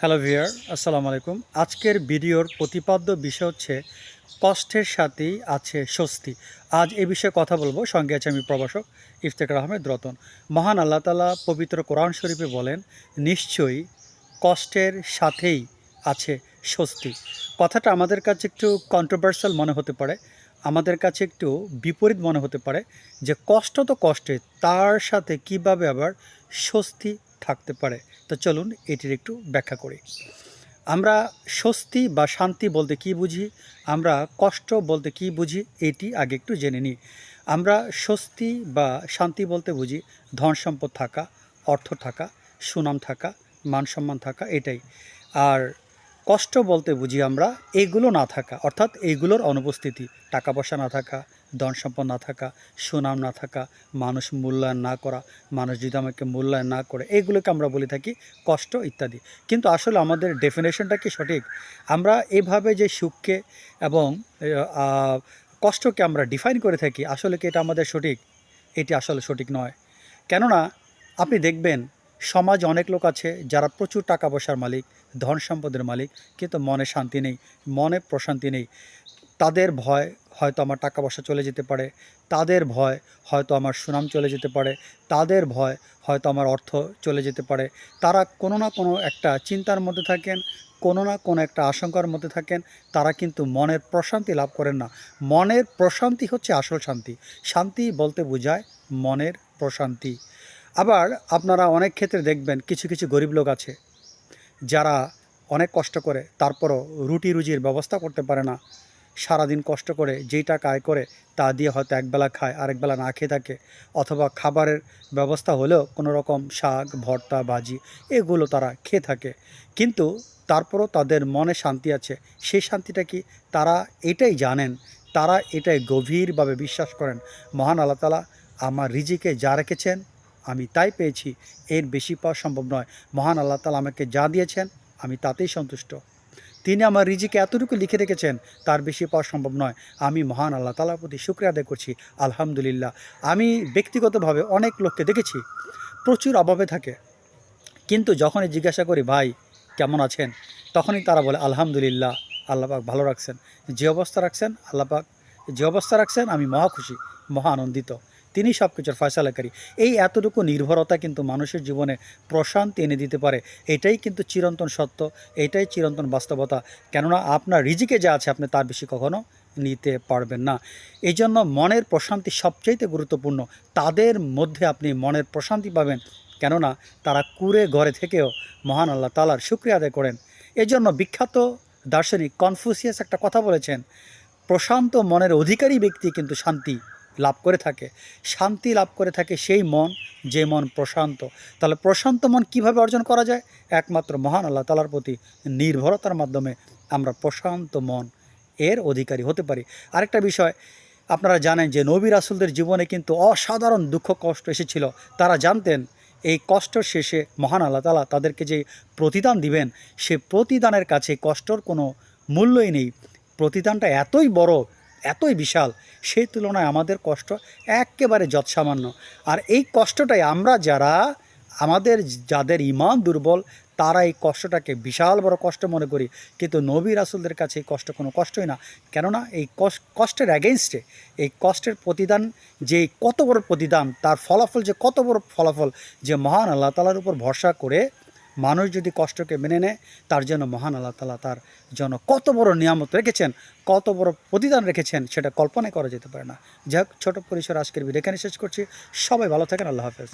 Hello ভিয়ার আসসালামু আলাইকুম। আজকের ভিডিওর প্রতিপাদ্য বিষয় হচ্ছে, কষ্টের সাথেই আছে স্বস্তি। আজ এ বিষয়ে কথা বলব। সঙ্গে আছে আমি প্রবাসক ইফতেকার আহমেদ রতন। মহান আল্লাহ তালা পবিত্র কোরআন শরীফে বলেন, নিশ্চয়ই কষ্টের সাথেই আছে স্বস্তি। কথাটা আমাদের কাছে একটু কন্ট্রোভার্সাল মনে হতে পারে, আমাদের কাছে একটু বিপরীত মনে হতে পারে যে কষ্ট তো কষ্টে তার সাথে কীভাবে আবার স্বস্তি থাকতে পারে। তো চলুন এটির একটু ব্যাখ্যা করি। আমরা স্বস্তি বা শান্তি বলতে কি বুঝি? আমরা কষ্ট বলতে কি বুঝি? এটি আগে একটু জেনে নিই। আমরা স্বস্তি বা শান্তি বলতে বুঝি ধন সম্পদ থাকা, অর্থ থাকা, সুনাম থাকা, মান সম্মান থাকা, এটাই। আর কষ্ট বলতে বুঝি আমরা এগুলো না থাকা, অর্থাৎ এইগুলোর অনুপস্থিতি, টাকা পয়সা না থাকা ধন সম্পদ না থাকা, সুনাম না থাকা, মানুষ মূল্যায়ন না করা, মানুষ যদি আমাকে মূল্যায়ন না করে এইগুলোকে আমরা বলে থাকি কষ্ট ইত্যাদি। কিন্তু আসলে আমাদের ডেফিনেশনটা কি সঠিক? আমরা এভাবে যে সুখকে এবং কষ্টকে আমরা ডিফাইন করে থাকি, আসলে কি এটা আমাদের সঠিক? এটি আসলে সঠিক নয়। কেননা, আপনি দেখবেন, সমাজে অনেক লোক আছে যারা প্রচুর টাকা পয়সার মালিক ধন সম্পদের মালিক, কিন্তু মনে শান্তি নেই, মনে প্রশান্তি নেই। তাদের ভয় হয়তো আমার টাকা পয়সা চলে যেতে পারে, তাদের ভয় হয়তো আমার সুনাম চলে যেতে পারে, তাদের ভয় হয়তো আমার অর্থ চলে যেতে পারে। তারা কোনো না কোনো একটা চিন্তার মধ্যে থাকেন, কোনো না কোনো একটা আশঙ্কার মধ্যে থাকেন, তারা কিন্তু মনের প্রশান্তি লাভ করেন না। মনের প্রশান্তি হচ্ছে আসল শান্তি। শান্তি বলতে বোঝায় মনের প্রশান্তি। আবার আপনারা অনেক ক্ষেত্রে দেখবেন কিছু কিছু গরিব লোক আছে, যারা অনেক কষ্ট করে, তারপরও রুটি রুজির ব্যবস্থা করতে পারে না। সারাদিন কষ্ট করে, যেই টাকা আয় করে, তা দিয়ে হয়তো একবেলা খায়, আরেকবেলা না খেয়ে থাকে। অথবা খাবারের ব্যবস্থা হলেও কোনো রকম শাক, ভর্তা, ভাজি, এগুলো তারা খেয়ে থাকে। কিন্তু তারপরও তাদের মনে শান্তি আছে। সেই শান্তিটা কি তারা এটাই জানেন? তারা এটাই গভীরভাবে বিশ্বাস করেন। মহান আল্লাহ তালা আমার রিজিকে যা রেখেছেন, আমি তাই পেয়েছি। এর বেশি পাওয়া সম্ভব নয়। মহান আল্লাহ তালা আমাকে যা দিয়েছেন, আমি তাতেই সন্তুষ্ট। তিনি আমার রিজিকে এতটুকু লিখে রেখেছেন, তার বেশি পাওয়া সম্ভব নয়। আমি মহান আল্লাহ তালার প্রতি শুক্রিয়া আদায় করছি। আলহামদুলিল্লাহ। আমি ব্যক্তিগতভাবে অনেক লোককে দেখেছি, প্রচুর অভাবে থাকে। কিন্তু যখনই জিজ্ঞাসা করি, ভাই, কেমন আছেন? তখনই তারা বলে, আলহামদুলিল্লাহ আল্লাপাক ভালো রাখছেন। যে অবস্থা রাখছেন আল্লাপাক যে অবস্থা রাখছেন, আমি মহা খুশি, মহা আনন্দিত। তিনি সব কিছুর ফয়সালাকারী এই এতটুকু নির্ভরতা কিন্তু মানুষের জীবনে প্রশান্তি এনে দিতে পারে। এটাই কিন্তু চিরন্তন সত্য, এটাই চিরন্তন বাস্তবতা। কেননা আপনার রিজিকে যা আছে আপনি তার বেশি কখনো নিতে পারবেন না। এই জন্য মনের প্রশান্তি সবচাইতে গুরুত্বপূর্ণ। তাদের মধ্যে আপনি মনের প্রশান্তি পাবেন। কেননা তারা কুড়ে ঘরে থেকেও মহান আল্লাহ তালার শুক্রিয়া আদায় করেন। এজন্য বিখ্যাত দার্শনিক কনফুসিয়াস একটা কথা বলেছেন, প্রশান্ত মনের অধিকারী ব্যক্তি কিন্তু শান্তি। লাভ করে থাকে, শান্তি লাভ করে থাকে সেই মন, যে মন প্রশান্ত। তাহলে প্রশান্ত মন কীভাবে অর্জন করা যায়? একমাত্র মহান আল্লাহ তালার প্রতি নির্ভরতার মাধ্যমে আমরা প্রশান্ত মন এর অধিকারী হতে পারি। আরেকটা বিষয়, আপনারা জানেন যে নবী রাসুলদের জীবনে কিন্তু অসাধারণ দুঃখ কষ্ট এসেছিল। তারা জানতেন এই কষ্ট শেষে মহান আল্লাহ তালা তাদেরকে যে প্রতিদান দিবেন, সে প্রতিদানের কাছে কষ্টর কোনো মূল্যই নেই। প্রতিদানটা এতই বড় এতই বিশাল, সেই তুলনায় আমাদের কষ্ট একেবারে যৎসামান্য। আর এই কষ্টটাই আমরা যারা, আমাদের যাদের ইমান দুর্বল, তারা এই কষ্টটাকে বিশাল বড় কষ্ট মনে করি। কিন্তু নবী রাসুলদের কাছে এই কষ্ট কোনো কষ্টই না। কেননা এই কষ্ট কষ্টের অ্যাগেনস্টে এই কষ্টের প্রতিদান যে কত বড় প্রতিদান, তার ফলাফল যে কত বড় ফলাফল, যে মহান আল্লাহ তালার উপর ভরসা করে মানুষ যদি কষ্টকে মেনে নেয়, তার জন্য মহান আল্লাহ তালা তার জন্য কত বড় নিয়ামত রেখেছেন, কত বড় প্রতিদান রেখেছেন, সেটা কল্পনাই করা যেতে পারে না। যাক ছোট পরিসর আজকের ভিডিও এখানে শেষ করছি। সবাই ভালো থাকেন, আল্লাহ হাফেজ।